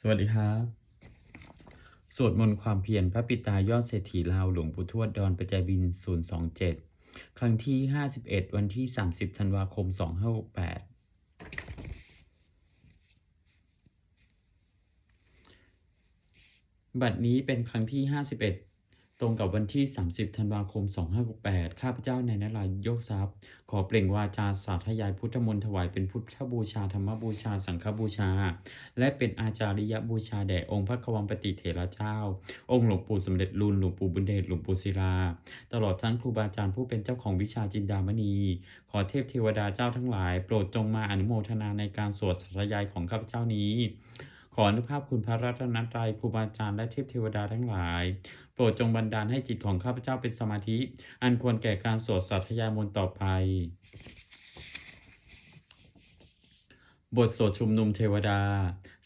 สวัสดีครับ สวดมนต์ความเพียรพระปิตายอดเศรษฐีลาวหลวงปู่ทวดดอนประจายบิน 027 ครั้งที่ 51 วันที่ 30 ธันวาคม 2568 บัดนี้เป็นครั้งที่ 51 ตรงกับวันที่ 30 ธันวาคม 2568 ข้าพเจ้าในนารายยกทรัพย์ ขอเปล่งวาจาสาธยายพุทธมนต์ถวายเป็นพุทธบูชา ธรรมบูชา สังฆบูชา และเป็นอาจาริยบูชาแด่องค์พระควังปฏิเถระเจ้า องค์หลวงปู่สมเด็จลุนหลวงปู่บุญเดชหลวงปู่ศิลา ตลอดทั้งครูบาอาจารย์ผู้เป็นเจ้าของวิชาจินดามณี ขอเทพเทวดาเจ้าทั้งหลาย โปรดจงมาอนุโมทนาในการสวดสาธยายของข้าพเจ้านี้ ออนุภาพคุณพระรัตนตรัยครูบาอาจารย์และเทพเทวดาทั้งหลาย โปรดจงบันดาลให้จิตของข้าพเจ้าเป็นสมาธิ อันควรแก่การสวดสาธยายมนต่อไป บทสวดชุมนุมเทวดา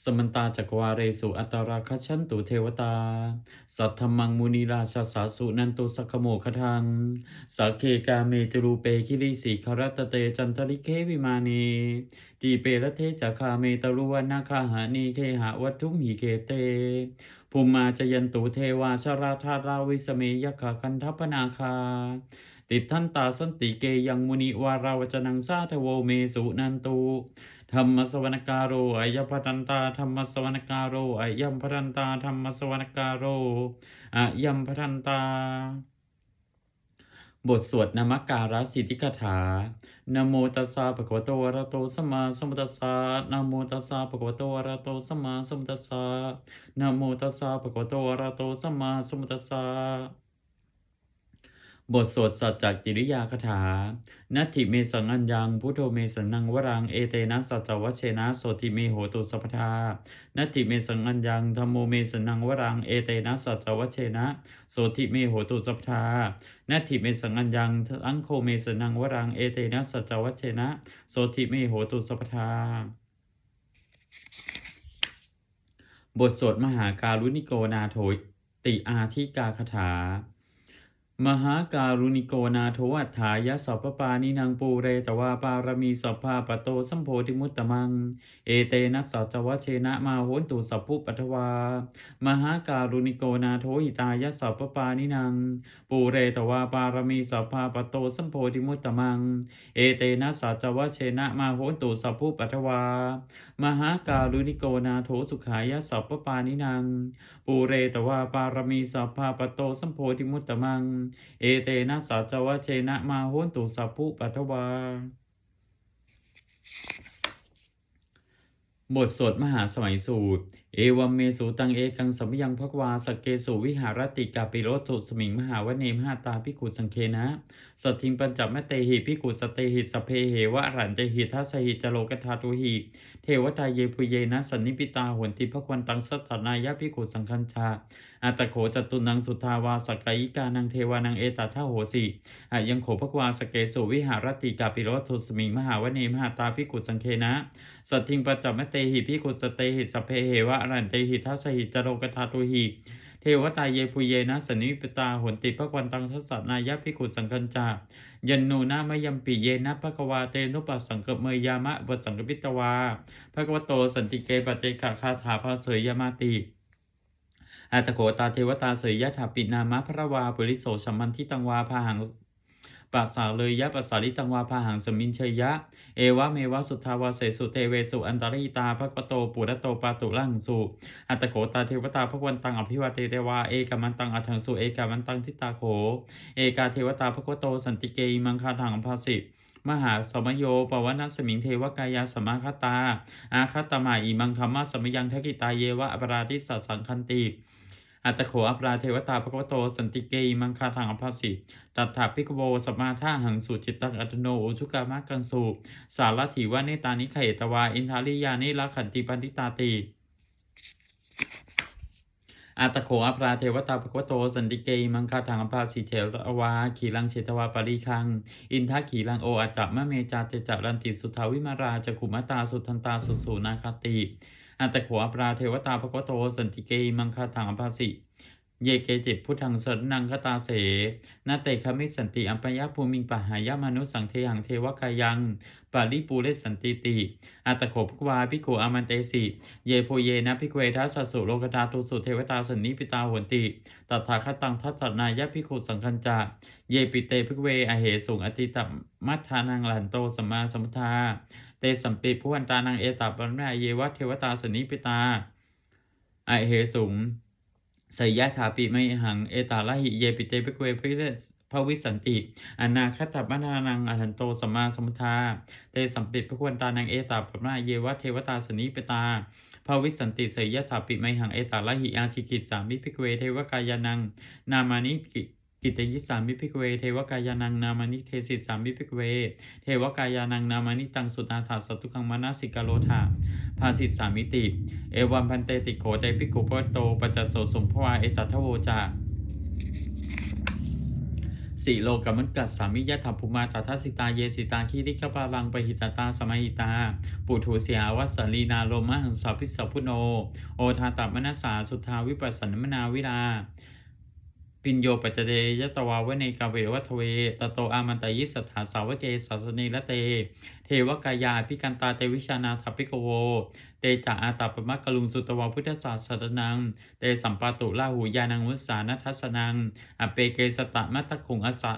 สมันตาจักวาเรสุอัตตาราคัชชันตุเทวตา สัทธมังมุนีราชาสาสุนันตุสักขโมคทังสักเคกาเมตุรูเปคิริสีคารตเตจันตริเควิมานีตีเปรเทจักคาเมตรุวนาคาหานีเคหะวัตถุมีเคเตภูมิมาจยันตุเทวาชราธาราวิสเมยขคันทัปนาคาติดทันตาสันติเกยังมุนิวาราวจนังสาทโวเมสุนันตุ ธรรมสวนกาโรอายพรันตาธรรมสวนกาโรอายัมพรันตาธรรมสวนกาโรอายัมพรันตา บทสวดนมการะสิทธิกถานโมตัสสะภะคะวะโตอะระโตสัมมาสัมพุทธัสสะนโมตัสสะภะคะวะโตอะระโตสัมมาสัมพุทธัสสะนโมตัสสะภะคะวะโตอะระโตสัมมาสัมพุทธัสสะ บทสวดสัจจกิริยาคาถา นัตถิเมสังอัญญัง พุทโธเมสันังวรัง เอเตนะสัจวัชเชนะโสติเมโหตุสัพทา นัตถิเมสังอัญญังธรรมโมเมสันังวรัง เอเตนะสัจวัชเชนะโสติเมโหตุสัพทา นัตถิเมสังอัญญังอังโคเมสันังวรัง เอเตนะสัจวัชเชนะโสติเมโหตุสัพพทาบทสวดมหาการุณิโกนาโถติอาทิกาคาถา มหาการุณิโกนาโทวัฏฐายะสัพปานินางปูเรตวาปารมีสัพพาปโตสัมโพธิมุตตมังเอเตนะสัจวัชเชนะมาโหนตุสัพพุปัทวา มหาการุณิโกนาโทหิตายะสัพพปานินางปูเรตวาปารมีสัพพาปโตสัมโพธิมุตตมัง เอเตนะสัจวัชเชนะมาโหนตุสัพพุปัทวา มหาการุณิโกนาโทสุขายะสัพพปานินางปูเรตวาปารมีสัพพาปโตสัมโพธิมุตตมัง เอเตนะสัจวะเชนะมาโหนตุสัพพุปัทวา บทสวดมหาสมัยสูตร เอวัมเมสูตังเอกังสัมยังภควาสกเกสุวิหารติกาปิโรตุสมิงมหาวเนมหาตาพิกุสังเคนะสถิงปัญจมเตหิพิกุสเตหิสเพเหวะอรันเตหิทัสหิจโลกธาตุหิเทวตาเยปุเยนะสันนิปิตาหวนติพควันตังสัตตนายะพิกุสังคัญชา อัตโขจตุนังสุทาวาสกายิกานังเทวานังเอตทาโหสิอายังโขภควาสเกสุวิหารติกาปิโรตุสมิงมหาวเนมหาตาพิกุสังเคนะ สัทธิงปัจจมเตหิพิคุสเตหิสเพเหวะอรันเตหิทัสหิจโรกธาตุหิเทวตาเยปุเยนะสนนิปตาหนติภควันตังทัสสนายะพิคุสังคัญจายันนูนามยัมปิเยนะภควาเตนุปัสสังกเมยามะบสังกปิตวาภควโตสันติเกปเตขะคาถาภาเสยยามาติ อาตโกตาเทวตาเสยยะถาปินามะพระวาปุริโสชัมมันทิตังวาพาหังปัสสาเลยยะปัสสาลิตังวาพาหังสมินชยะ เอวะเมวะสุทาวาเสสุเตเวสุอันตริตาภควโตปุระโตปาตุลังสุอัตโกตาเทวตาภควันตังอภิวาเตเทวาเอกามันตังอัทังสุเอกามันตังทิตาโข เอกาเทวตาภควโตสันติเกอิมังคาถังภาสิมหาสมโยปวนัสมิงเทวกายาสมาคตา อาคตมาอิมังธรรมะสมยังทกิตาเยวะอปราทิสัสสังคันติ อัตโขอปราเทวตาภควโต สันติเกอิมังคาถังอภาสิตัตถาพิกโวสมาท่าหังสุจิตตังอัตโนอุชุกามะกังสุสารถีวะเนตานิไขตวา อินทาริยานิละขันติปันติตาติอาตโขอปราเทวตาภควโต สันติเกอิมังคาถังอภาสิเทรวา ขีลังเชตวาปริคัง อินทาขีลังโออาจัมะเมจาเจจารันติสุทาวิมาราจขุมตาสุทันตาสุสูนาคาติ อัตโขอปราเทวตาภควโตสันติเกมังคาถังอภาสิ เยเกจิพุทธังสรนังคตาเสนาเตคมิสันติอัมปยะภูมิงปหายามนุสังเทหังเทวกายังปาริปูเรสันติติ อัตตโขภควาภิกขุอามันเตสิ เยโพเยนะภิเวทัสสุโลกตาตุสุเทวตาสันนิปิตาโหนติตถาคตังทัตตนายะภิกขุสังคัญจาเยปิเตภิเวอเหสุงอติตมัทธานังหลันโตสัมมาสัมพุทธา เตสัมปิพุวันตานังเอตาปัญญาเยวะเทวตาสนิปิตาไอเหสุงสยยะถาปิไมหังเอตาละหิเยปิเตภิกเวภิเรพระวิสันติ อนาคตมัทานังอหันโตสัมมาสมุทา เตสัมปิพระควรตานังเอตาปัญญาเยวะเทวตาสนิปตาภาวิสันติเสยยะถาปิไมหังเอตาละหิอาชิกิสามิภิกเวเทวกายานัง นามานิ กิกิตยิสามิภิกเว เทวกายานังนามานิเทสิสามิภิกเว เทวกายานังนามานิตังสุตาถาสตุคังมานาสิกาโลธาภาสิสามิติ เอวัมพันเตติโขเตปิกุปโตปัจจโสสมภวาเอตัทโวจาสีโลกมุตกัสสามิยะถาภูมาตถาสิตาเยสิตาคีริกปาลังปหิตตาสมัยตา ปุถุเสียวัสสลีนาโลมะหังสาพิสสพุโน โอทาตมนัสสาสุทาวิปัสสนมนาวิลา ปิญโยปัจจเดยตวาวเนกาเววัทเว ตโตอามันตยิสถาสาวเกสัสนีละเต เทวกายาพิกันตาเตวิชานาทัพิกโว เตจาอาตาปมะกลุงสุตวาพุทธศาสตนัง เตสัมปาตุลาหูยานังวุสานัทัสนัง อเปเกสตะมัตตคุงอสะ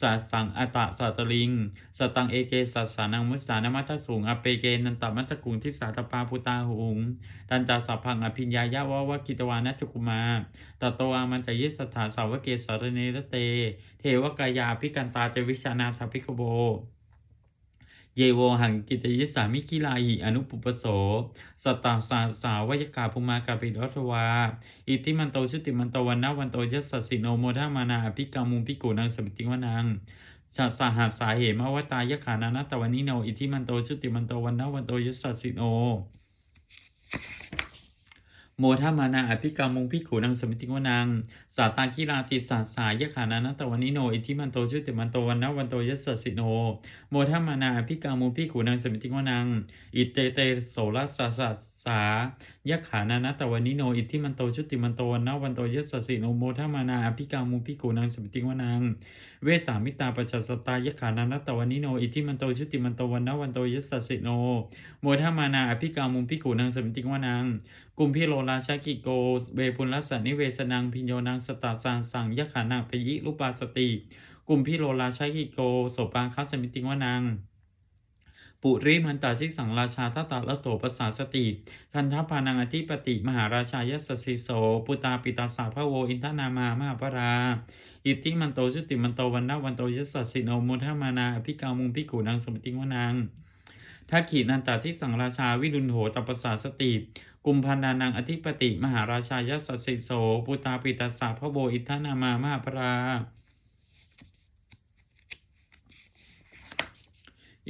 สัสังอตะสัตลิง สตังเอเกสัสสานังมุสานามัตถสูงอเปเกนันตมัตกุงทิสาตปาพุตาหุงตันจาสัพพังอภิญญายะวะวะกิตวานัจจุกุมาตโตอามันตยิสถาสาวเกสารเนรเต เทวกายาพิกันตาเจวิชานาทพิกโบ เยโวหังกิตยิสามิกิลาหิอนุปุปโส สตาสาสาวยกาภูมากาปิรัตวา อิติมันโตชุติมันโตวันนาวันโตยัสสสิโนโมทามานาอภิกามุมพิกุนังสมิติวนังชาสหัสสาเหมาวตายขานานาตวันนิโน อิทิมันโตชุติมันโตวันนาวันโตยัสสสิโน โมทามานาอภิกามุงพิขูนังสมิติวนังสาตาคิราติสาสายะขานานตะวันนิโนอิทิมันโตชุติมันโตวันนาวันโตยัสสิโนโมทามานาอภิกามุงพิขูนังสมิติวนังอิเตเตโสรัสสา สายะขานานัตตวันนิโนอิทิมันโตชุติมันโตวันนาวันโตยัสสสิโนโมทามานาอภิกามุพิขูนังสมิติวานังเวสามิตาปัจจสตายะขานานัตตวันนิโนอิทิมันโตชุติมันโตวันนาวันโตยัสสสิโนโมทามานาอภิกามุพิขูนังสมิติวานังกุมพิโลราชากิโกเวปุลลัสสนิเวสนังพิญโยนังสตาสานสังยะขานาพยิรูปาสติ กุมพิโลราชากิโกโสปาคัสสมิติวานัง ปุริมันตาชิสังราชาทัตตะละโตปสาสติคันทพานังอธิปติ มหาราชายสสิโส ปุตาปิตาสาพะโว อินทนามามหาปราอิติมันโตชุติมันโตวันนาวันโตยสสสิโนโมทมานาอภิกามุงพิกูนังสมติวนังทักขีนันตาที่สังราชาวิรุณโหตปสาสติ กุมพันานังอธิปติ มหาราชายสสสิโส ปุตาปิตาสาพะโว อินทนามามหาปรา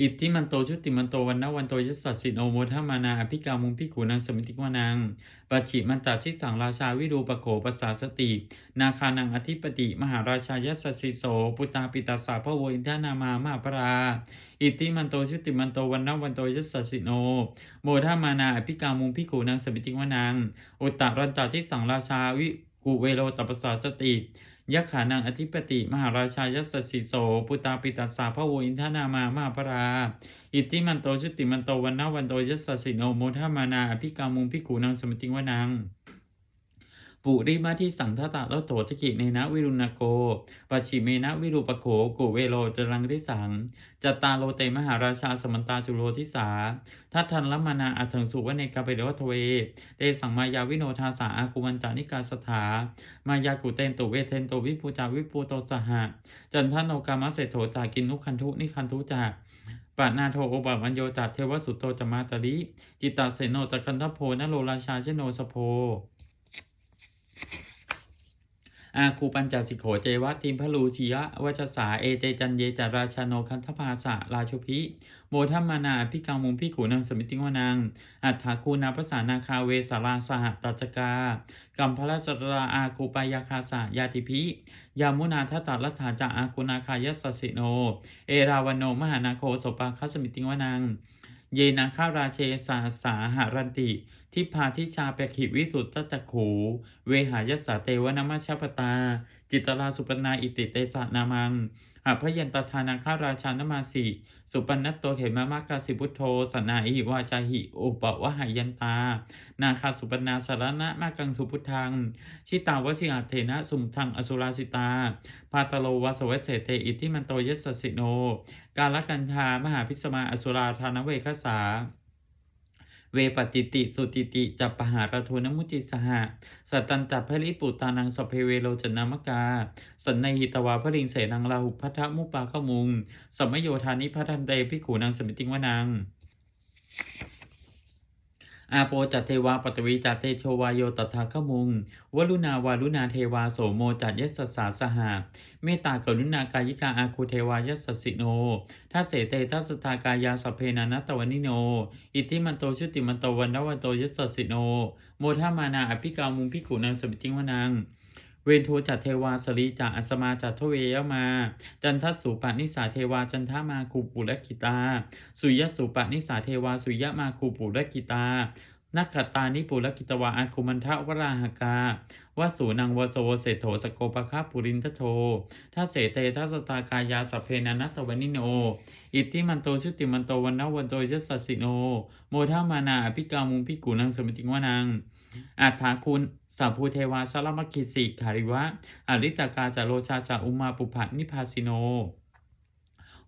อิทธิมันโตชุติมันโตวันนวันโตยัสสสสิโนโมทมานาอภิกามุงพิกูนังสมิติวนังปัจฉิมันตาทิสังราชาวิรูปโขปัสสาสติ นาคานังอธิปติ มหาราชายัสสิโส ปุตตาปิตาสาพระโวอินทนามามาปราอิทธิมันโตชุติมันโตวันนวันโตยัสสสสิโนโมทมานาอภิกามุงพิกูนังสมิติวนังอุตตรันตาทิสังราชาวิกุเวโรตปสาสติ ยะขานังอธิปติ มหาราชายัสสิโส ปุตาปิตัสสาพะโวอินทนามามหาปราอิทธิมันโตชุติมันโตวันนาวันโตยัสสิโนโมทามานาอภิกามุงพิกูนังสมติวนัง ปุริมาที่สังทตะละโถทกิเนนะวิรุณโกปัจฉิเมนะวิรูปโขกุเวโรจรังทิสังจตตาโลเตมหาราชาสมันตาจุโรทิสาทัทันละมานาอัถังสุวเนกาเปเรวัทเวเตสังมายาวิโนทาสาอาคุวันจานิกาสถามายากุเตนตุเวเทนตุวิปูจาวิปูโตสหะจันทโนกามะเศโถจากินุคันทุนิคันทุจากปานาโทโอบาวันโยจัตเทวสุตโตจมาตริจิตตาเสโนจักันทโพนโลราชาเชโนสโพ อาคูปัญจสิโขเจวะติมพลูชียะวัชสาเอเตจันเยจาราชาโนคันทภาสะราชุพิโมทัมมานาพิกังมุงพิขูนังสมิติวนัง อัฏฐาคูนาภาษานาคาเวสาราสหตจกากัมพระสราอาคูปายาคาสะยาติพิยามุนาทัตตลัฐาจาอาคูนาคายสสสิโน เอราวันโนมหานาโคสปาคัสมิติวนัง เยนาคาราเชสาสาหารันติ ทิพาทิชาเปกขิวิสุตตตะขูเวหายสสาเตวนามาชปตา จิตตราสุปนาอิติเตสะนามังหาพยันตทานาคาราชานมาสีสุปันนตโตเขมามากาสิพุทโธสนาอิวาจาหิอุปวะหายันตา นาคาสุปนาสารณะมากังสุพุทธัง ชิตาวสิอาเทนะสุมทังอสุราสิตา พาตโลวาสเวสเสเตอิทิมันโตยสสสิโน กาลกันธามหาพิสมาอสุราธานเวคสา เวปติติสุติติจัปปหารโทนมุจิสหะสัตตันจัพลิปุตานังสเพเวโลจนามกา สันในหิตวาพริงเสนังลาหุพัทธมุปาขมุงสัมมโยธานิพัทันเตพิขูนางสมิติงวนัง อาโปจัตเทวาปตวิจัตเตโชวายโยตถาคมุง วลุนาวาลุนาเทวาโสโมจัตยสสาสหะเมตตากรุณากายิกาอาคูเทวายสสิโนทัสเสเตทัสสทากายาสเพนานัตตวนิโน อิทธิมันโตชุติมันโตวันนวันโตยสสิโน โมทามานาอภิกามุงพิกุนางสมิติวนัง เวนโทจัตเทวาสลีจัอัสมาจัตทเวยมา จันทสุปนิสาเทวาจันทมาคูปุรกิตา สุยสุปนิสาเทวาสุยมาคูปุรกิตานักขตานิปุรกิตวาอาคุมันทะวราหกาวสูนังวโสเศโถสโกปะคาปุรินทโททัสเสเตทัสตากายาสเพนันตวนิโน อิทธิมันโตชุติมันโตวันนวันโตยสสสิโนโมทามานาอภิกามุงพิกุนังสมิติงวนังอัฏฐาคุณสัพพูเทวาชลมคิสิขาริวะอริตากาจาโลชาจาอุมาปุภะนิพาสิโน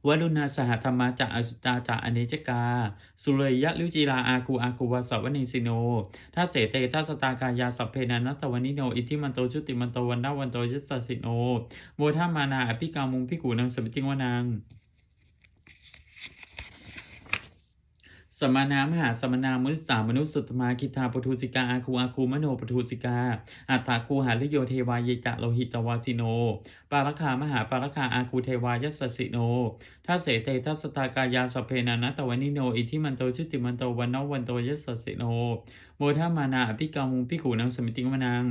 วรุณาสหธรรมาจะอสุตาจะอเนจกาสุเรยยะลิวจีราอาคูอาคูวาสวเนสิโนทัสเสเตทัสตากายาสัพเพนันตวนิโนอิทิมันโตชุติมันโตวันนาวันโตยสสสิโน โมทามานาอภิกามุงพิกูนังสมิติงวนัง สมานามหาสมนามุสสามนุสสุตมาคิทาปทุสิกาอาคูอาคูมโนปทุสิกา อัตถาคูหาลิโยเทวายจะโลหิตวาสิโน ปารคามหาปารคาอาคูเทวายัสสิโน ทัสเสเตทัสตากายาสเพนานัตตวนิโน อิทิมันโตชุติมันโตวันนวันโตยสสสิโน โมทามานาอภิกามุงพิขูนังสมิติงวนัง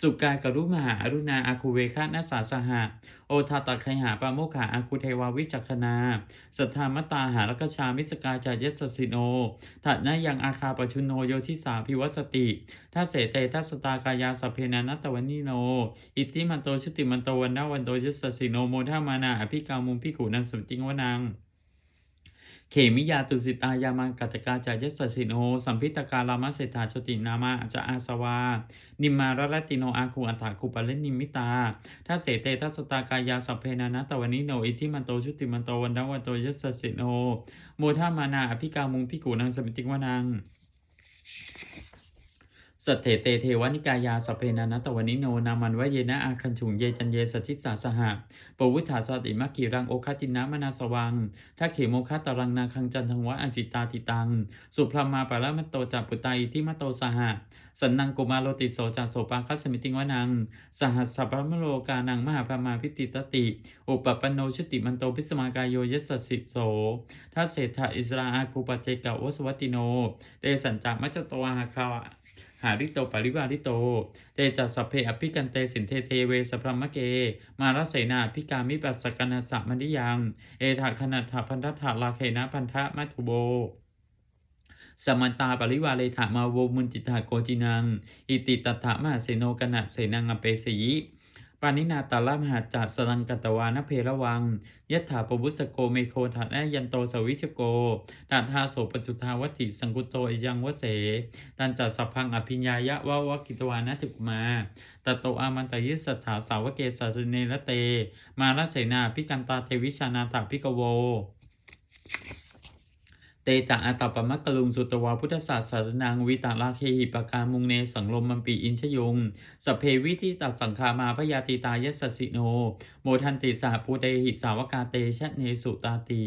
สุกายกรุมหาอรุณาอาคูเวคะนัสสาสหะ โอทาตักไคหาปาโมขาอาคูเทวาวิจักขณาสัทธามตาหารกชามิสกาจายสสสิโน ถัดนายังอาคาปชุนโนโยทิสาพิวัสติทัสเสเตทัสตากายาสเพนานัตตวนิโน อิทิมันโตชุติมันโตวันนวันโตยสสสิโน โมทามานาอภิกามุงพิขูนังสมิติงวนังเขมิยาตุสิตายามังกัตกาจายสสิโนสัมพิตการามะเศรษฐาชตินามาจะอาสวา นิมมารรติโนอาคูอัฏฐาคุปะเลนิมิตาทัสเสเตทัสตากายาสัพเพนานัตตวนิโนอิทิมันโตชุติมันโตวันนาวันโตยสสสิโนโมทามานาอภิกามุงพิกูนังสมิติวนัง สัตเถเตเทวนิกายาสเพนานัตตวนิโนนามันวเยนะอาคันฉุงเยจันเยสทิสสาสหะปวุฒาสติมัคคีรังโอคตินะมนาสวังทักเขโมคาตารังนาคังจันทังวะอจิตาติตัง สุพรมาปะละมะโตจัปปุตาอิทิมะโตสหะสันนังกุมาโลติโสจัสโสปาคัสมิติงวนัง สหัสสะพรมโลกานังมหาพรมาพิติตติ อุปปปนโนชติมันโตพิสมากายโยยสสสิโสทัสเศธาอิสราอาคูปเจกะวสวัติโน เตสัญจามัจโตอาคาวะาริโตปริวาริโต เตจัสสเพอภิกันเตสินเทเทเวสพรมเก มาราเสนาพิกามิปัสสกนาสะมณิยัง เอถาคณัถาพันธะลาเคนะพันธะมัทุโบสมันตาปริวาเลถามาโวมุนจิตาโกจินัง อิติตถามาเสโนกนะเสนังอเปสยิ ปานินาตาลมหาจัสสังกัตวานเพระวังยัตถาปวุสโกเมโคทันยันโตสวิชโกตัทาโสปจุทาวัติสังกุโตอยังวเสตันจัสสพังอภิญญายะวาวกิตวานะติกุมาตโตอามันตยิสสถาสาวเกสัตเนระเต มาราเสนาพิกันตาเทวิชานาถาพิกโว เตจาอัตตปมักกะลุงสุตวาพุทธศาสสรนังวิตาลาเคหิปการมุงเนสังลมมัมปีอินชยงสเพวิทิตัดสังคามาพยาติตายสสิโน โมทันติสาภูเตหิสาวกาเตชะเนสุตาติ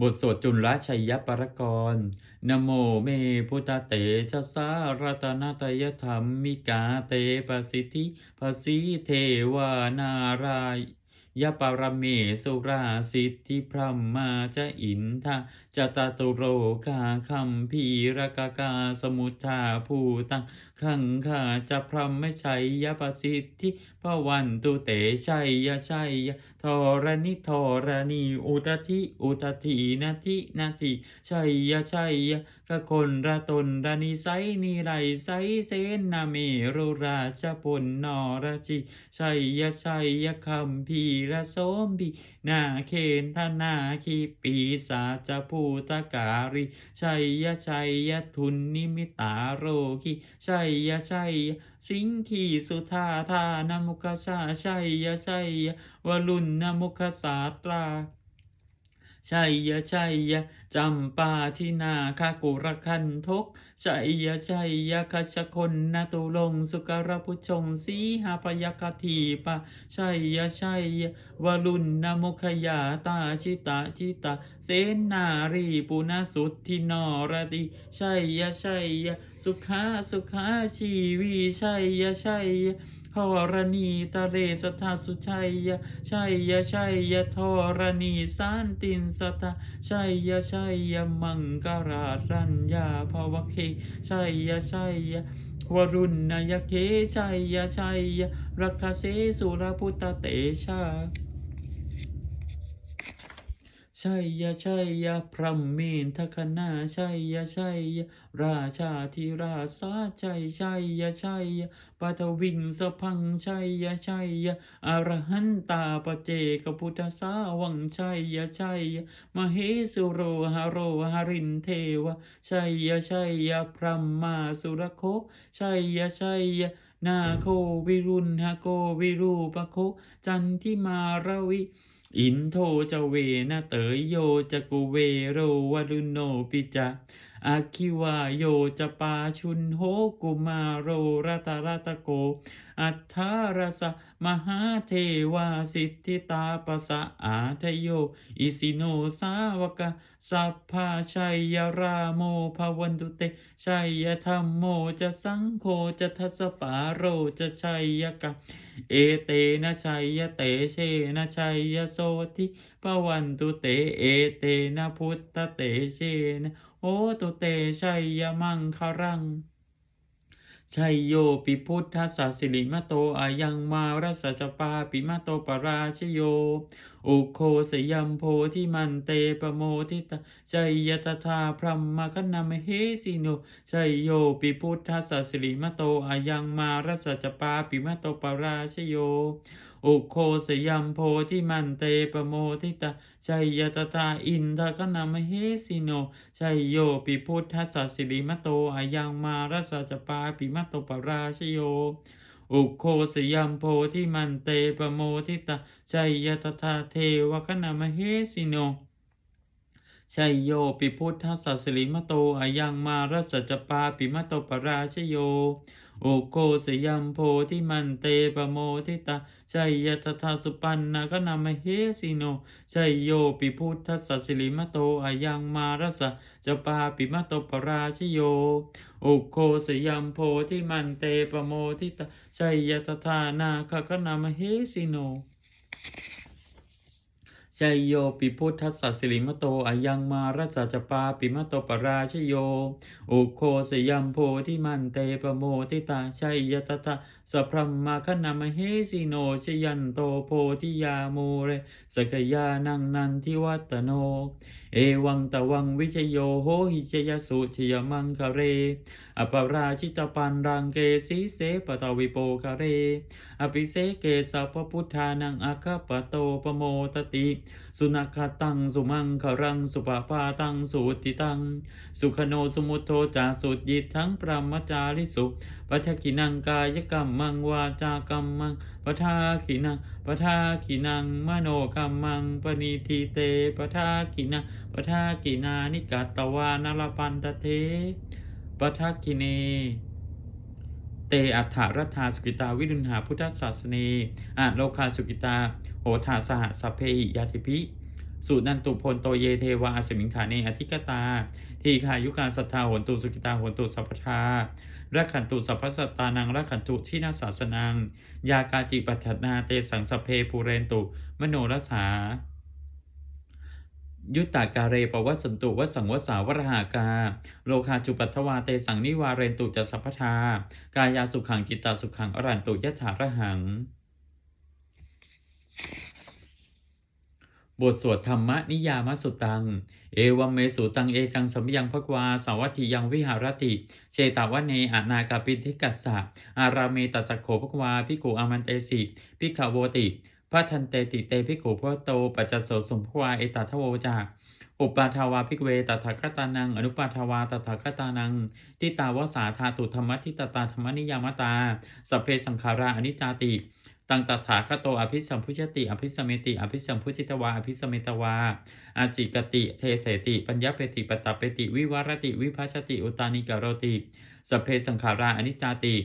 บทสวดจุลชัยยปรกรณ์นโมเมพุทธเตชะสารตนาตยธรรมมิกาเตปสิทธิภสีเทวานาราย ยปารเมสุราสิทธิพรหมาจะอินทะจจตตุโรกาคัมภีรกกาสมุทาภูตังขังขาจะพรหมไม่ใช่ยปสิทธิพระวันตุเตชัยยะชัยยะ ทรณิทรณีอุตทิอุตถีนาทินาทิชัยยะชัยยะกะคนระตนระนิไสนิไรไสเสนนาเมรุราชพลนรจิชัยยะชัยยะคัมภีระโสมบีนาเคนธนาคีปีสาจภูตการิชัยยะชัยยะทุนนิมิตาโรคิชัยยะชัยสิงคีสุธาธานามุขชาชัยยะชัยยะวลุนนามุขสาตรา ชัยยะชัยยะจำปาทินาคากุรคันทกชัยยะชัยยะคัชคนนาตุลงสุกรพุชงสีหาพยคทีปะชัยยะชัยยะวลุนนามุขยาตาชิตาชิตาเสนารีปุณสุทธินรติชัยยะชัยยะสุขาสุขาชีวีชัยยะชัยยะ ทรณีตะเรสทาสุชัยยะชัยยะชัยยะทรณีสานตินสทาชัยยะชัยยะมังกรารัญญาภวเคชัยยะชัยยะวรุณนยเคชัยยะชัยยะรักเสสุรพุตตเตชา ชัยยะชัยยะพระเมนทคณาชัยยะชัยยะราชาธิราสาชัยชัยยะชัยยะปัทวิงสพังชัยยะชัยยะอรหันตาปเจกพุทธสาวังชัยยะชัยยะมเหสุโรหะโรหรินเทวะชัยยะชัยยะพระมาสุรโคชัยยะชัยยะนาโควิรุณหโกวิรูปโคจันทิมารวิ อินโทจะเวนะเตยโยจะกุเวโรวรุโนปิจะ อาคิวาโยจะปาชุนโหกุมาโรรัตรัตโก อัทธารสะมหาเทวาสิทธิตาปสะอาทโย อิสิโนสาวกะสัพพาชัยยราโมภวันตุเต ชัยธรรมโมจะสังโฆจะทัสปาโรจะชัยยกะ เอเตนะชัยยเตเชนะชัยยะโสทิปวันตุเต เอเตนะพุทธเตเชนะ โอตุเตชัยยมังคารังชัยโยปิพุทธสสสิริมะโตอายังมารัสจปาปิมะโตปราชโย อุโคสยัมโพธิมันเตปโมทิตาชัยยตถาพรหมคณามเหสิโนชัยโยปิพุทธสสสิริมะโตอายังมารัสจปาปิมะโตปราชโย อุโคสยัมโพธิมันเตปโมทิตาชัยยะตาอินทคณามเหสิโนชัยโยปิพุทธสสสิริมโตอายังมารัสจปาปิมะโตปราชโยอุโคสยัมโพธิมันเตปโมทิตาชัยยะตาเทวคณามเหสิโนชัยโยปิพุทธสสสิริมโตอายังมารัสจปาปิมะโตปราชโย อุโคสยัมโพธิมันเตปโมทิตาชัยยะตถาสุปันนาคณามเหสิโนชัยโยปิพุทธสสสิริมโตอายังมารัสจปาปิมโตปราชโย อุโคสยัมโพธิมันเตปโมทิตาชัยยะตถานาคคณามเหสิโน ชัยโยปิพุทธสสสิริมโตอายังมารัสจปาปิมโตปราชโย อุโคสยัมโพธิมันเตปโมทิตาชัยยตตะ สัพพมมาคณามเหสิโนชยันโตโพธิยาโมเรสกยานังนันทิวัตโน เอวังตะวังวิชโยโหหิชยสุชยมังคะเร อปราชิตปันรังเกสีเสปตวิโปคะเร อภิเสเกสัพพพุทธานังอาคาปโตปโมตติ สุนัขตัง สุมังครัง สุปปาตัง สุติตัง สุขโนสมุทโธจาสุดยิทั้งปรมจาริสุปัทกินังกายกรรมมังวาจากรรมมังปทาขินังปทาขินังมโนกรรมมังปณิทีเตปทาขินังปทาขินานิกัตตวานรปันตเทปทาขิเนเตอัฏฐรัฐาสุกิตาวิรุณหาพุทธศาสเนอะโลคาสุกิตา โหทาสหสัพเพหิยาติพิสุนันตุพลโตเยเทวาอสมิงขาเนอธิกตา ทีคายุการศรัทธาหนตุสุกิตาหนตุสัพพทารักขันตุสัพพสัตานังรักขันตุที่นาศาสนัง ยากาจิปัฏนาเตสังสเพปูเรนตุ มโนรสายุตตาการเรปวัสสันตุวสังวสาวรหากา โลคาจุปัทวาเตสังนิวาเรนตุจัสสัพพทากายาสุขังจิตตาสุขังอรันตุยะถาระหัง บทสวดธรรมนิยามสุตัง เอวัมเมสุตังเอกังสัมยังภควาสาวัตถิยังวิหารติ เชตาวเนอานากาปิทิกัสสะอาราเมตตะโขภควาพิกขุอามันเตสิพิกขโวติพระทันเตติเตพิกขุพระโตปัจจโสสมภวาเอตัทโวจากอุปาทาวาพิกเวตถาคตานัง อนุปาทาวาตถาคตานัง ทิตาวสาธาตุธรรมทิตตาธรรมนิยามตา สัพเพสังขาราอนิจจติ ตังตถาคโตอภิสัมพุชติ อภิสมเมติ อภิสัมพุจิตวา อภิสมเมตวา อาจิกติ เทเสติ ปัญญาเปติปตตเปติ วิวารติ วิภัชติ อุตานิกโรติ สเพสังขาราอนิจจติ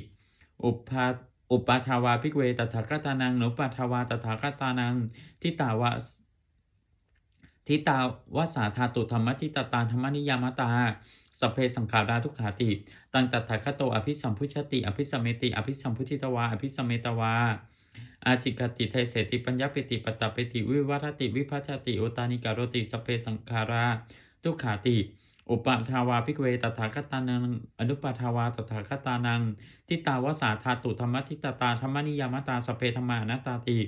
อุปาอุปาทาวาพิกเวตถาคตานังนุปาทาวาตถาคตานัง ทิตาวาทิตาวสาธาตุธรรมทิตตาธรรมนิยามตาสัพเพสังขาราทุกขาติ ตังตถาคโตอภิสัมพุชติ อภิสมเมติ อภิสัมพุชิตวา อภิสมเมตวา อาชิกติเทเสติปัญญาเปติปตปิติวิวัตติวิพัชติอุตานิการโรติสเพสังคาราทุกขาติอุปาทาวาพิกเวตถาคตานังอนุปาทาวาตถาคตานังทิตาวสาธาตุธรรมทิตตาธรรมนิยามตาสเพธรรมานาตาติ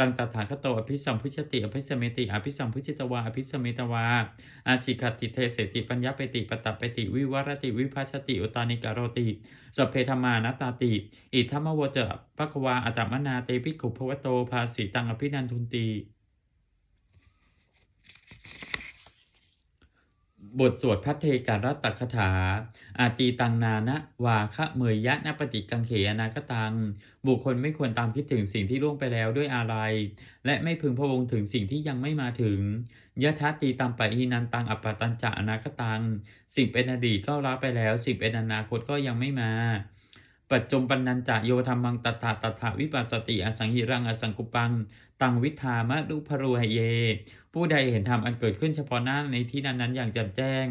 ตังตถาคโตอภิสัมพุชติอภิสเมติอภิสัมพุชิตวาอภิสเมตวาอาชิกติเทเสติปัญญาเปติปตตเปติวิวัรติวิภัชติอุตานิกาโรติสัพเพธรรมานตาติ อิทัมมวเจปะควาอัตมนาเตปิขุภวโตภาสีตังอภินันทุนตี บทสวดพัทเทการตตคถา อาตีตังนานะวาคะเมยยะนปฏิกังเขอนาคตัง บุคคลไม่ควรตามคิดถึงสิ่งที่ล่วงไปแล้วด้วยอะไร และไม่พึงพะวงถึงสิ่งที่ยังไม่มาถึงยะทัตตีตัมปอีนันตังอัปปตัญจะอนาคตัง สิ่งเป็นอดีตก็ละไปแล้ว สิ่งเป็นอนาคตก็ยังไม่มาปัจจมปันนันจะโยธรรมังตถาตถาวิปัสสติอสังหิรังอสังกุปัง ตังวิธามะรุพรูหเย ผู้ใดเห็นธรรมอันเกิดขึ้นเฉพาะหน้าในที่นั้นๆ อย่างแจ่มแจ้ง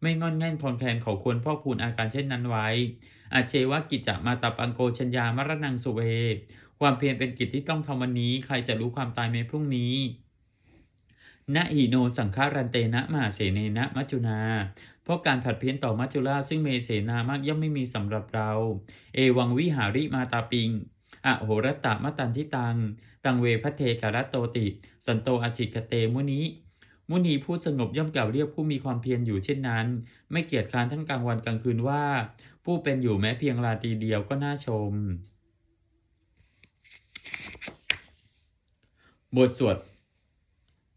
ไม่งอนแง่นคลอนแคลนเขาควรพ่อพูนอาการเช่นนั้นไว้อาเชวะกิจจะมาตาปังโกชัญญามรณังสุเว ความเพียรเป็นกิจที่ต้องทำวันนี้ ใครจะรู้ความตายในพรุ่งนี้นะหิโนสังฆารันเตนะมหาเสเนนะมัจจุนา เพราะการผัดเพี้ยนต่อมัจจุราชซึ่งเมเสนามากย่อมไม่มีสำหรับเรา เอวังวิหาริมาตาปิง อโหรตตะมตันทิตัง ตังเวพัทเทการตโตติ สันโตอาจิกเตมุนิมุนีผู้สงบย่อมกล่าวเรียกผู้มีความเพียรอยู่เช่นนั้น ไม่เกียจคร้านทั้งกลางวันกลางคืนว่า ผู้เป็นอยู่แม้เพียงราตรีเดียวก็น่าชม บทสวด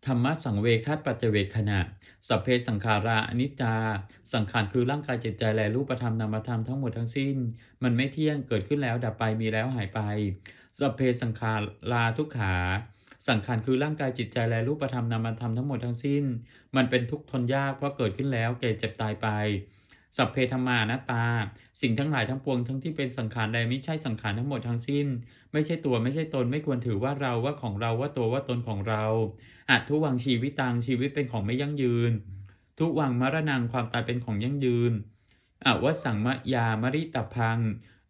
ธรรมะสังเวคัตปัจเจเวคขณะสัพเพสังขาราอนิจจา สังขารคือร่างกายจิตใจและรูปธรรมนามธรรมทั้งหมดทั้งสิ้น มันไม่เที่ยงเกิดขึ้นแล้วดับไปมีแล้วหายไป สัพเพสังขาราทุกขา สังขารคือร่างกายจิตใจและรูปธรรมนามธรรมทั้งหมดทั้งสิ้น มันเป็นทุกข์ทนยากเพราะเกิดขึ้นแล้วแก่เจ็บตายไปสัพเพธรรมานาตา สิ่งทั้งหลายทั้งปวงทั้งที่เป็นสังขารใดไม่ใช่สังขารทั้งหมดทั้งสิ้น ไม่ใช่ตัวไม่ใช่ตนไม่ควรถือว่าเราว่าของเราว่าตัวว่าตนของเราอัตทุวังชีวิตตังชีวิตเป็นของไม่ยั่งยืน ทุวังมรณงความตายเป็นของยั่งยืนอวสังมะยามริตพัง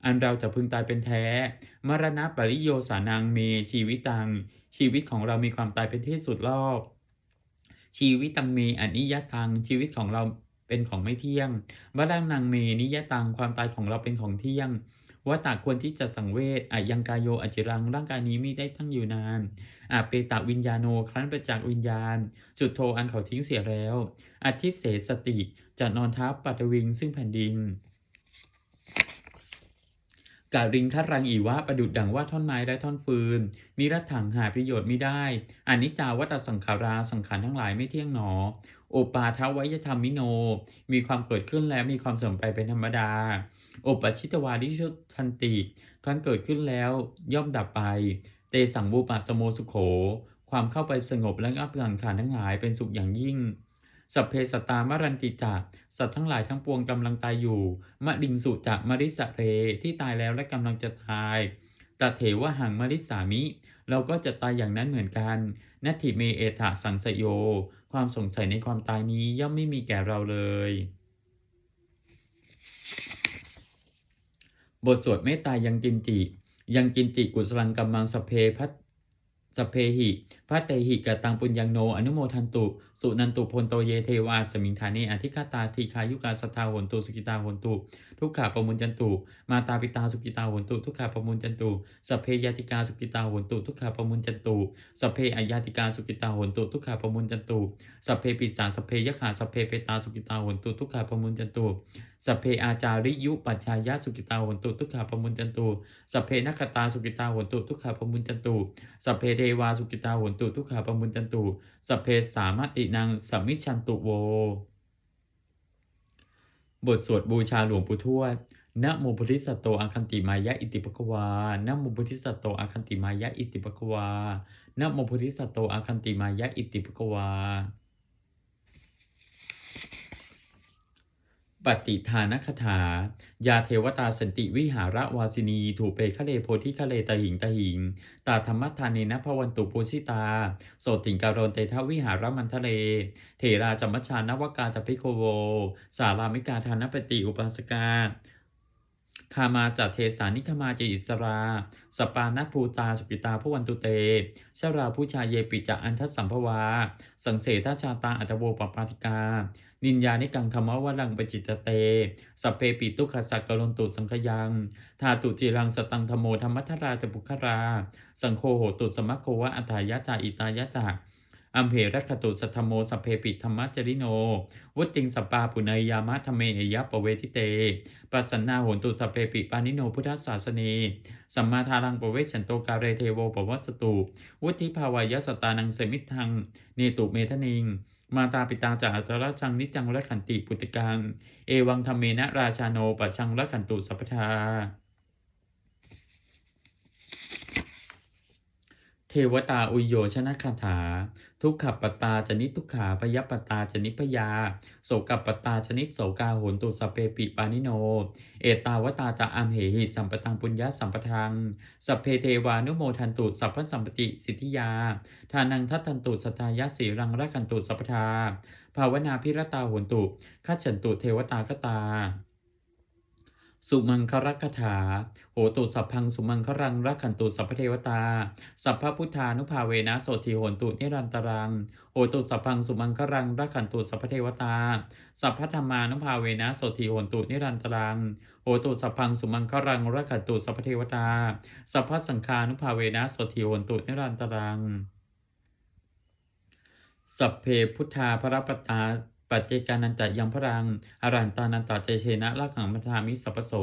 อันเราจะพึงตายเป็นแท้ มรณะปริโยสานังเม ชีวิตัง ชีวิตของเรามีความตายเป็นที่สุดรอบ ชีวิตตังเมอนิยตัง ชีวิตของเราเป็นของไม่เที่ยงวรังนังเมนิยตัง ความตายของเราเป็นของเที่ยงว่าตาควรที่จะสังเวชอายังกายโยอจิรัง ร่างกายนี้ไม่ได้ตั้งอยู่นานอาเปตาวิญญาโน ครั้นประจากวิญญาณ จุดโทอันเขาทิ้งเสียแล้วอาทิเสสติ จะนอนทับปัตวิงซึ่งแผ่นดิน กาลิงทัรังอีวะประดุดดังว่าท่อนไม้และท่อนฟืน นิรัตถังหาประโยชน์ไม่ได้อนิจจาวัตสังขาราสังขารทั้งหลายไม่เที่ยงหนอ โอปาทวยธรรมมิโน มีความเกิดขึ้นและมีความเสื่อมไปเป็นธรรมดา โอปชิตวานิชุทันติ ครั้นเกิดขึ้นแล้วย่อมดับไป เตสังบูปะสโมสุโข ความเข้าไปสงบและอับสังขารทั้งหลายเป็นสุขอย่างยิ่ง สัพเพสตามรันติจักสัตว์ทั้งหลายทั้งปวงกำลังตายอยู่ มะดิงสุจะมริสะเรที่ตายแล้วและกำลังจะตายตเถวะหังมริสามิ เราก็จะตายอย่างนั้นเหมือนกันนัตถิเมเอถะสังสโย ความสงสัยในความตายนี้ย่อมไม่มีแก่เราเลย บทสวดเมตตายังกินจิยังกินจิกุสลังกัมมังสเพพัสสเพหิพัตเตหิกตังปุญญังโนอนุโมทันตุ สุนันตุพลโตเยเทวาสมิงฐานีอธิคาตาทีคายุกาสทาหนตุสุกิตาหนตุ ทุกขาปมุญจันตุมาตาปิตาสุกิตาหนตุ ทุกขาปมุญจันตุสัพเพยติกาสุกิตาหนตุ ทุกขาปมุญจันตุสัพเพอายาติกาสุกิตาหนตุ ทุกขาปมุญจันตุสัพเพปิสาสัพเพยขาสัพเพเปตาสุกิตาหนตุ ทุกขาปมุญจันตุสัพเพอาจาริยุปัจชายะสุกิตาหนตุ ทุกขาปมุญจันตุสัพเพนัคตาสุกิตาหนตุ ทุกขาปมุญจันตุสัพเพเทวาสุกิตาหนตุ ทุกขาปมุญจันตุสเพสามตินังสัมมิชันตุโว บทสวดบูชาหลวงปู่ทวดนะโมพุทธิสัตโตอาคันติมายะอิติปะกวานะโมพุทธิสัตโตอาคันติมายะอิติปะกวานะโมพุทธิสัตโตอาคันติมายะอิติปะกวา ปฏิทานคถา ยาเทวตาสันติวิหาระวาสินีถูเปคะเลโพธิคะเลตหิงตหิง ตาธรรมทานเนนพวันตุปุชิตา โสติงการนเตทวิหารมันทะเล เถราจัมมชานวกาจัพิโคโว สารามิกาทานปฏิอุปาสกาคามาจัตเทสานิคมาเจอิสรา สปานภูตาสุกิตาพวันตุเตชราผู้ชายเยปิจะอันทัสสัมภวา สังเสทชาตาอัตโวปปาติกา นินยานิกังธรรมวรังปจิตเต สัพเพปิตุขสักกรนตุสังขยังทาตุจิรังสตังธโมธรรมัทราจปุครา สังโฆโหตุสมัคโควะอัฏายะจาอิตายะจาอัมเพรัคตุสัทธโมสัพเพปิธรรมจริโน วุติงสปาปุเนยามะธรรมเมเอยะปเวทิเต ปัสสนาโหนตุสัพเพปิปานิโนพุทธศาสเนสัมมาทารังปเวชันโตกาเรเทโวปวัสสตุ วุธิภาวายสตานังเสมิทัง เนตุเมทนิง มาตาปิตาจาอัตราชังนิจังละขันติปุตติกัง เอวังธรรมเมนะราชาโนปะชังละขันตุสัพพทา เทวตาอุโยชนะคาถา ทุกขปตาจนิทุกขาปยปตาจนิพยา โสกปตาชนิโสกาโหนตุสเปปิปานิโน เอตาวตาตาอัมเหหิสัมปตังปุญญาสัมปทัง สัพเพเทวานุโมทันตุสัพพสัมปติสิทธิยา ทานังทัตันตุสทายาสีรังรักขันตุสัพพทา ภาวนาพิรตาโหนตุขัจฉันตุเทวตาคตา สุมังครักถา โหตุสัพพังสุมังครังรักขันตุสัพพเทวตา สัพพพุทธานุภาเวนะโสติโหนตุนิรันตรัง โหตุสัพพังสุมังครังรักขันตุสัพพเทวตา สัพพธรรมานุภาเวนะโสติโหนตุนิรันตรัง โหตุสัพพังสุมังครังรักขันตุสัพพเทวตา สัพพสังฆานุภาเวนะโสติโหนตุนิรันตรัง สัพเพพุทธาพระปตา ปัจเจกานันจยังพรังอรันตานันตาเจเชนะลักขังมัทามิสัพโส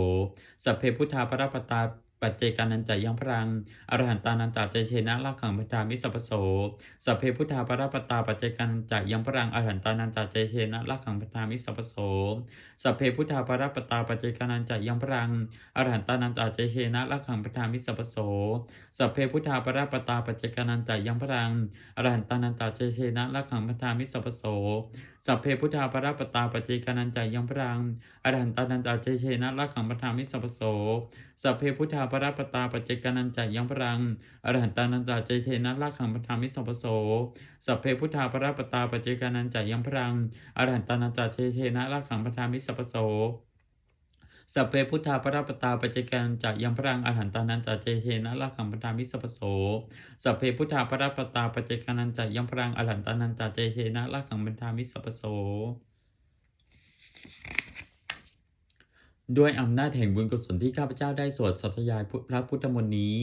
สัพเพพุทธาพระปตา ปัจเจกานันจะยังพรัง อรหันตานันตาเจเชนะลักขังมัทามิสัพโสสัพเพพุทธาพระปตาปัจเจกานันจะยังพรัง อรหันตานันตาเจเชนะลักขังมัทามิสัพโสสัพเพพุทธาพระปตาปัจเจกานันจะยังพรัง อรหันตานันตาเจเชนะลักขังมัทามิสัพโสสัพเพพุทธาปรปตาปัจเจกานันจะยังพรัง อรหันตานันตาเจเชนะละขังพัทามิสัพโสสัพเพพุทธาปรปตาปัจเจกานันจะยังพรัง อรหันตานันตาเจเชนะละขังพัทามิสัพพโสสัพเพพุทธาปรปตาปัจเจกานันจะยังพรัง อรหันตานันตาเจเชนะละขังพัทามิสัพพโส สัพเพพุทธาปรปตาปัจเจกานันจะยังพรัง อรหันตานันตาเจเชนะละขังพัทามิสัพพโสสัพเพพุทธาปรปตาปัจเจกันจะยังพรังอรหันตานันจะเจเชนะละขังปทามิสัพโสสัพเพพุทธาปรปตาปัจเจกันันจะยังพรังอรหันตานันจะเจเชนะละขังปทามิสัพพโส ด้วยอำนาจแห่งบุญกุศลที่ข้าพเจ้าได้สวดสัตยายพระพุทธมนต์นี้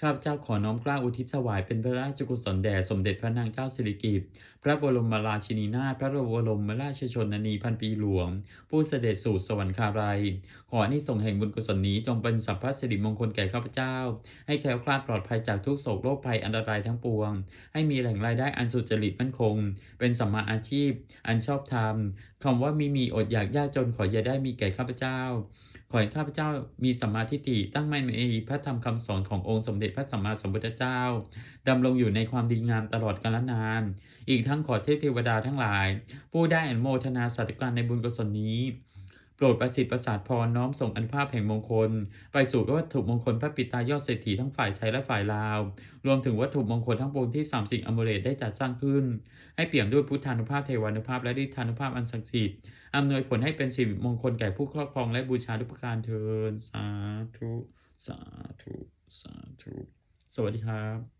ข้าพเจ้าขอน้อมกล้าอุทิศถวายเป็นพระราชกุศลแด่สมเด็จพระนางเจ้าสิริกิติ์พระบรมราชินีนาถพระบรมราชชนนีพันปีหลวง ผู้เสด็จสู่สวรรคาลัยขออานิสงส์แห่งบุญกุศลนี้จงเป็นสัพพสิริมงคลแก่ข้าพเจ้า ให้แคล้วคลาดปลอดภัยจากทุกโศกโรคภัยอันตรายทั้งปวง ให้มีแหล่งรายได้อันสุจริตมั่นคง เป็นสัมมาอาชีพ อันชอบธรรมคำว่ามีมีอดอยากยากจนขออย่าได้มีแก่ข้าพเจ้า ขอให้ข้าพเจ้ามีสัมมาทิฏฐิตั้งมั่นในพระธรรมคำสอนขององค์สมเด็จพระสัมมาสัมพุทธเจ้าดำรงอยู่ในความดีงามตลอดกาลนาน อีกทั้งขอเทพเทวดาทั้งหลาย ผู้ได้อนโมทนาสาธุการในบุญกุศลนี้ โปรดประสิทธิ์ประสาทพรน้อมส่งอนุภาพแห่งมงคล ไปสู่วัตถุมงคลพระปิตายอดเศรษฐีทั้งฝ่ายไทยและฝ่ายลาว รวมถึงวัตถุมงคลทั้งปวงที่สามสิ่งอมเลตได้จัดสร้างขึ้น ให้เปี่ยมด้วยพุทธานุภาพเทวานุภาพและฤทธานุภาพอันศักดิ์สิทธิ์อำนวยผลให้เป็นสิริมงคลแก่ผู้ครอบครองและบูชาทุกประการเทินสาธุ สาธุ สาธุ สวัสดีครับ